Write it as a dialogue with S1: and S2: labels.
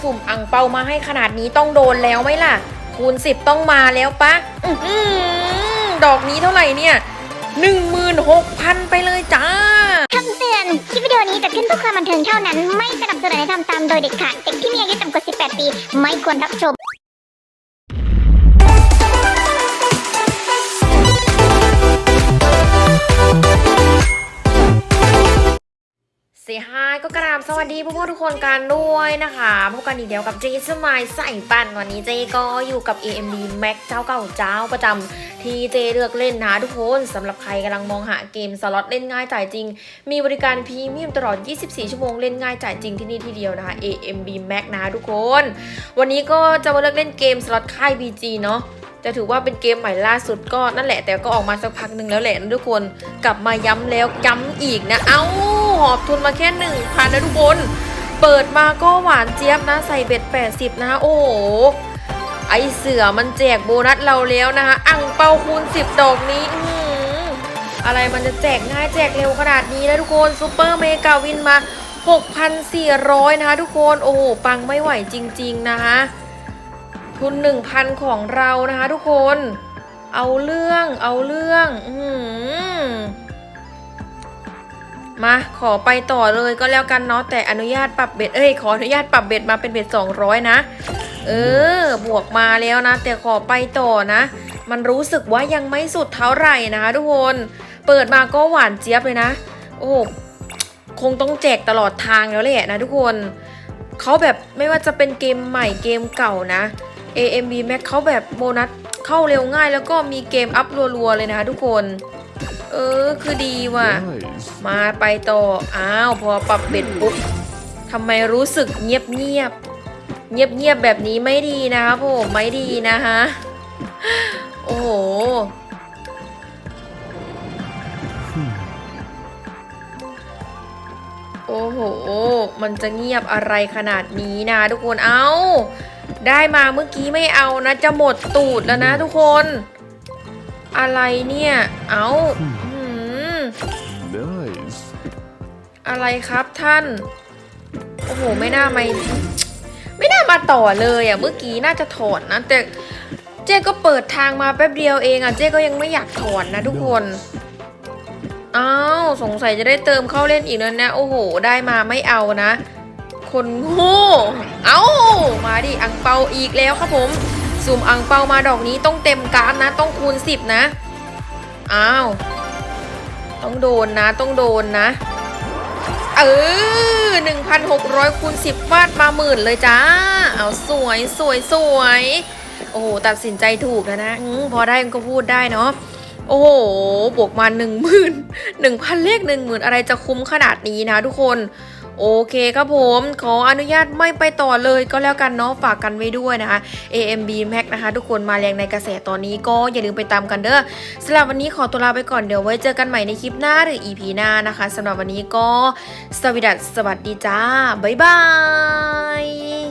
S1: สุ่มอังเปามาให้ขนาดนี้ต้องโดนแล้วไหมล่ะ คูณ10ต้องมาแล้วปะออดอกนี้เท่าไหร่เนี่ย16,000ไปเลยจ้า
S2: คำเตือน คลิปวิดีโอนี้จะขึ้นเพื่อความบันเทิงเท่านั้น ไม่สนับสนุนให้ทำตามโดยเด็ดขาด เด็กที่มีอายุต่ำกว่า 18 ปี ไม่ควรรับชม
S1: เสียหายก็กราบสวัสดีพวกทุกคนกันด้วยนะคะพบกันอีกเดียวกับเจสมายใส่ปันวันนี้เจก็อยู่กับ AMD Max เจ้าเก่าเจ้าประจำที่เจเลือกเล่นนะทุกคนสำหรับใครกำลังมองหาเกมสล็อตเล่นง่ายจ่ายจริง มีบริการพรีเมียมตลอด 24 ชั่วโมงเล่นง่ายจ่ายจริงที่นี่ที่เดียวนะคะ AMD Max นะทุกคน วันนี้ก็จะมาเลือกเล่นเกมสล็อตค่าย BG เนาะ จะถือว่าเป็นเกมใหม่ล่าสุดก็นั่นแหละแต่ก็ออกมาสักพักหนึ่งแล้วแหละนะทุกคนกลับมาย้ำแล้วย้ำอีกนะ เอ้าหอบทุนมาแค่หนึ่งพันนะทุกคน เปิดมาก็หวานเจี๊ยบนะใส่เบ็ด 80นะคะโอ้โหไอเสือมันแจกโบนัสเราแล้วนะคะอังเปาคูณ 10 ดอกนี้อือะไรมันจะแจกง่ายแจกเร็วขนาดนี้นะทุกคนซูเปอร์เมกาวินมา 6,400 นะคะทุกคน โอ้โห ปังไม่ไหวจริง ๆ นะคะ ทุนหนึ่งพันของเรานะคะทุกคน เอาเรื่องเอาเรื่องอืมาขอไปต่อเลยก็แล้วกันเนาะแต่อนุญาตปรับเบ็ดเอ้ยขออนุญาตปรับเบ็ดมาเป็นเบ็ด200 นะ เออบวกมาแล้วนะ แต่ขอไปต่อนะ มันรู้สึกว่ายังไม่สุดเท่าไหร่นะคะทุกคนเปิดมาก็หวานเจี๊ยบเลยนะ โอ้คงต้องแจกตลอดทางแล้วแหละนะทุกคนเขาแบบไม่ว่าจะเป็นเกมใหม่เกมเก่านะ AMB Max เขาแบบโบนัสเข้าเร็วง่ายแล้วก็มีเกมอัพรัวๆเลยนะคะทุกคน เออคือดีว่ะ
S3: Nice.
S1: มาไปต่อ อ้าวพอปรับเบ็ดปุ๊บทำไมรู้สึกเงียบเงียบเงียบเงียบๆแบบนี้ไม่ดีนะคะผมไม่ดีนะคะโอ้โหโอ้โห มันจะเงียบอะไรขนาดนี้นะทุกคน เอา ได้มาเมื่อกี้ไม่เอานะ จะหมดตูดแล้วนะทุกคน อะไรเนี่ย เอาอื้อหือ
S3: Nice.
S1: อะไรครับท่าน โอ้โห ไม่น่ามาไม่น่ามาต่อเลยอะ เมื่อกี้น่าจะถอนนะ แต่เจ๊ก็เปิดทางมาแป๊บเดียวเองอะ เจ๊ก็ยังไม่อยากถอนนะทุกคนอ้าวสงสัยจะได้เติมเข้าเล่นอีกแล้วนะ โอ้โห ได้มาไม่เอานะ คนโง่เอามาดิอังเปาอีกแล้วครับผมสุ่มอังเปามาดอกนี้ต้องเต็มการ์ดนะ ต้องคูณสิบนะ อ้าว ต้องโดนนะ ต้องโดนนะ เออ1,600คูณ10วาดมาหมื่นเลยจ้า เอาสวยสวยสวย โอ้โห ตัดสินใจถูกแล้วนะอพอได้มันก็พูดได้เนาะ โอ้โห บวกมา1 0 0 0 0 1,000 เลข1 0,000 อะไรจะคุ้มขนาดนี้นะทุกคน โอเคครับผมขออนุญาตไม่ไปต่อเลยก็แล้วกันเนาะฝากกันไว้ด้วยนะคะ AMB Max นะคะ ทุกคนมาแรงในกระแสตอนนี้ก็อย่าลืมไปตามกันเด้อสำหรับวันนี้ขอตัวลาไปก่อนเดี๋ยวไว้เจอกันใหม่ในคลิปหน้าหรือ EP หน้านะคะสำหรับวันนี้ก็สวัสดีสวัสดีจ้าบ๊ายบาย